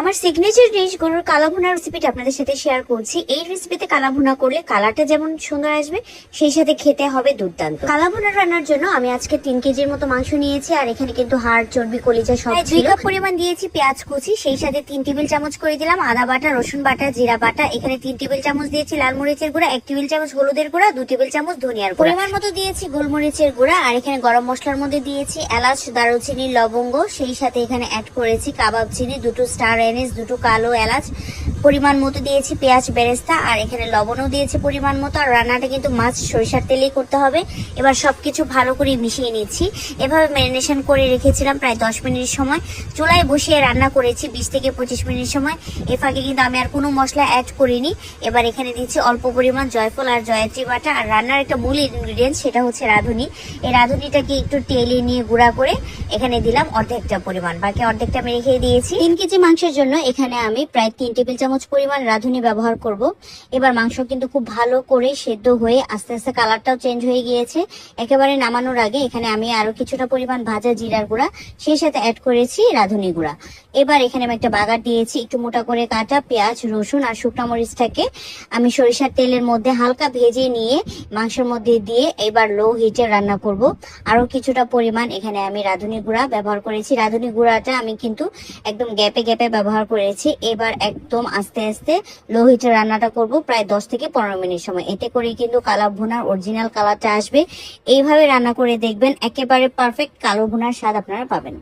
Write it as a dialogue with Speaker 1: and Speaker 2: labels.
Speaker 1: আমার signature dish গরুর কালা ভুনা রেসিপিটা আপনাদের সাথে শেয়ার করছি। এই রেসিপিতে কালা ভুনা করলে কালারটা যেমন সুন্দর আসবে সেই সাথে খেতে হবে দুর্দান্ত। কালা ভুনা রান্নার জন্য আমি আজকে তিন কেজির মতো মাংস নিয়েছি আর এখানে কিন্তু হাড় চর্বি কলিজা সব দুই
Speaker 2: দুই
Speaker 1: কাপ পরিমাণ দিয়েছি পেঁয়াজ কুচি সেই সাথে তিন টেবিল চামচ করে দিলাম আদা বাটা রসুন বাটা জিরা বাটা। এখানে তিন টেবিল চামচ দিয়েছি লাল মরিচের গুঁড়া এক টেবিল চামচ হলুদের গুঁড়া দু টেবিল চামচ ধনিয়ার গুঁড়া। পরিমাণ মতো দিয়েছি গোলমরিচের গুঁড়া আর এখানে গরম মশলার মধ্যে দিয়েছি এলাচ দারুচিনি লবঙ্গ। সেই সাথে এখানে অ্যাড করেছি কাবাব চিনি দুটো স্টার এনিস দুটো কালো এলাচ, পরিমাণ মতো দিয়েছি পেঁয়াজ বেরেস্তা, আর এখানে লবণও দিয়েছি পরিমাণ মতো, আর রান্নাটা কিন্তু মাছ, সরিষার তেলেই করতে হবে। এবার সবকিছু ভালো করে মিশিয়ে নিচ্ছি। এভাবে ম্যারিনেশন করে রেখেছিলাম প্রায় দশ মিনিট সময়। চুলায় বসিয়ে রান্না করেছি বিশ থেকে পঁচিশ মিনিট সময়। এ ফাঁকে কিন্তু আমি আর কোনো মশলা অ্যাড করিনি। এবার এখানে দিচ্ছি অল্প পরিমাণ জয়ফল আর জয়ত্রী বাটা। আর রান্নার একটা মূল ইনগ্রিডিয়েন্ট সেটা হচ্ছে রাঁধুনি। এই রাঁধুনিটাকে একটু তেলে নিয়ে গুঁড়া করে এখানে দিলাম অর্ধেকটা পরিমাণ। বাকি অর্ধেকটা আমি রেখে দিয়েছি। তিন কেজি মাংসের জন্য এখানে আমি প্রায় তিন টেবিল চামচ পরিমাণ রাঁধুনি ব্যবহার করব। এবার মাংস কিন্তু খুব ভালো করে সেদ্ধ হয়ে আস্তে আস্তে কালারটাও চেঞ্জ হয়ে গিয়েছে। একেবারে নামানোর আগে এখানে আমি আরও কিছুটা পরিমাণ ভাজা জিরার গুঁড়া, সেই সাথে অ্যাড করেছি রাঁধুনি গুঁড়া। এবার এখানে আমি একটা বাগার দিয়েছি, একটু মোটা করে কাটা পেঁয়াজ, রসুন আর শুকনো মরিচটাকে। আমি সরিষার তেলের মধ্যে হালকা ভেজে নিয়ে মাংসের মধ্যে দিয়ে এবার লো হিটে রান্না করব। আরও কিছুটা পরিমাণ এখানে আমি রাঁধুনি গুঁড়া ব্যবহার করেছি। রাঁধুনি গুঁড়াটা আমি কিন্তু একদম গ্যাপে গ্যাপে ব্যবহার করেছি। এবার একদম আস্তে আস্তে লো হিটে রান্নাটা করব প্রায় দশ থেকে পনেরো মিনিট সময়। এতে করে কিন্তু কালা ভুনার অরিজিনাল কালারটা আসবে। এইভাবে রান্না করে দেখবেন। একেবারে পারফেক্ট কালো ভুনার স্বাদ আপনারা পাবেন।